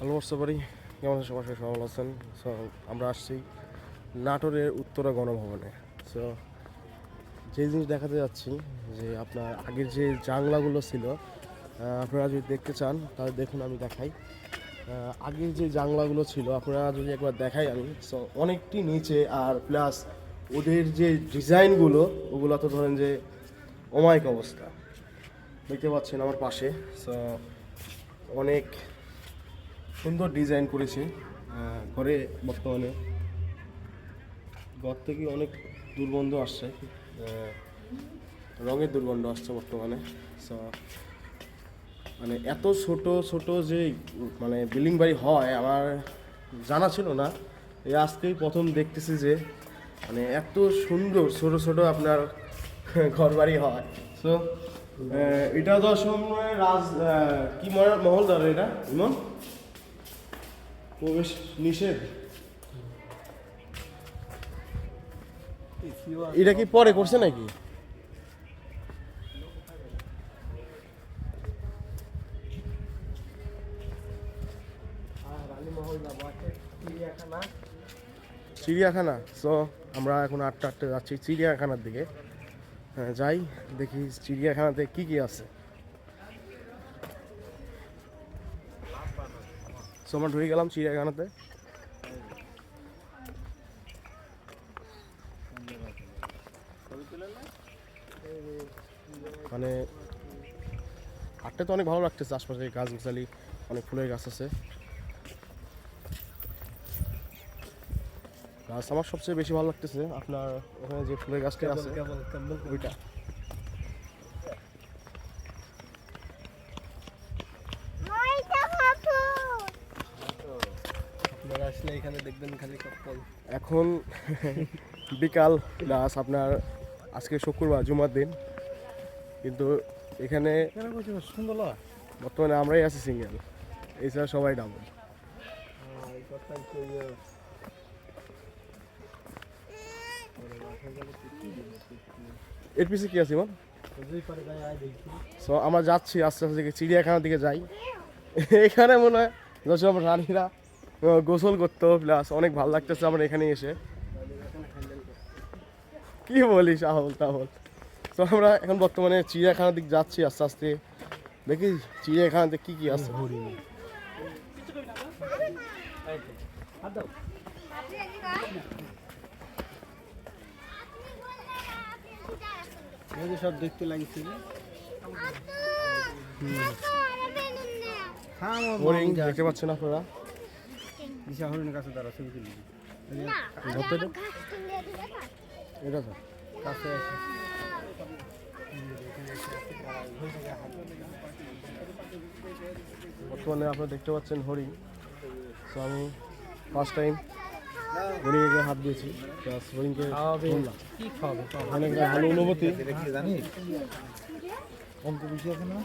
Hello সবারই কেমন সবাই সবাই ভালো আছেন? সো আমরা আসছি নাটোরের উত্তরা গণভবনে। সো যে জিনিস দেখাতে যাচ্ছি, যে আপনার আগের যে জাংলাগুলো ছিল আপনারা যদি দেখতে চান, তাহলে দেখুন, আমি দেখাই। আগের যে জাংলাগুলো ছিল, আপনারা যদি একবার দেখাই আমি সো অনেকটি নিচে আর প্লাস ওদের যে ডিজাইনগুলো, ওগুলো তো ধরেন যে অমায়িক অবস্থা। দেখতে পাচ্ছেন আমার পাশে সো অনেক সুন্দর ডিজাইন করেছে ঘরে বর্তমানে। ঘর থেকে অনেক দুর্গন্ধ আসছে রঙের দুর্গন্ধ আসছে বর্তমানে। সো মানে এত ছোট ছোট যে মানে বিল্ডিং বাড়ি হয়, আমার জানা ছিল না। এই আজকেই প্রথম দেখতেছি যে মানে এত সুন্দর, ছোট ছোট আপনার ঘর বাড়ি হয়। সো এটা তো সময় রাজ কি মহল ধরে এটা? ইমন? প্রবেশ নিষেধ। এটা কি পরে করছে নাকি? চিড়িয়াখানা। সো আমরা এখন আটটা আটটা যাচ্ছি। চিড়িয়াখানার দিকে। হ্যাঁ যাই, দেখি চিড়িয়াখানাতে কি কি আছে। সো আমরা ঢুকে গেলাম চিড়িয়াখানাতে। মানে হাঁটতে তো অনেক ভালো লাগতেছে আশপাশে গাছ গাছালি অনেক ফুলের গাছ আছে। গাছ আমার সবচেয়ে বেশি ভালো লাগতেছে আপনার ওখানে যে ফুলের গাছটা আছে ওইটা আপনারা আসলে এখানে দেখবেন খালি কপ্পল এখন বিকাল প্লাস আপনার আজকে শুক্রবার জুমার দিন। কিন্তু এখানে বর্তমানে আমরাই আছি সিঙ্গেল এছাড়া সবাই ডাবল কইয়া এর পিছিয়ে কি আছে ইমন? দেখি। সো আমরা যাচ্ছি আস্তে আস্তে চিড়িয়াখানার দিকে যাই। এখানে মনে হয় যেসব রানীরা গোসল করতো প্লাস অনেক ভালো লাগতেছে আমরা এখানে এসে। কি বলিস আহল তাহল। তো আমরা এখন বর্তমানে চিড়িয়াখানার দিক যাচ্ছি আস্তে আস্তে। দেখি চিড়িয়াখানাতে কি কি আছে। সব দেখতে লাগছিল দেখতে পাচ্ছেন আপনারা? দিশা হরিণের কাছে দাঁড়া ছবি তুলি। এটা তো কাছে আছে। বর্তমানে আপনারা দেখতে পাচ্ছেন হরিণ। তো আমি ফার্স্ট টাইম হরিণকে হাত দিয়েছি। প্লাস হরিণকে ধরলাম। কি খাবে অনেক ভালো অনুভূতি। জানিস? অঙ্ক বেশি আছে না?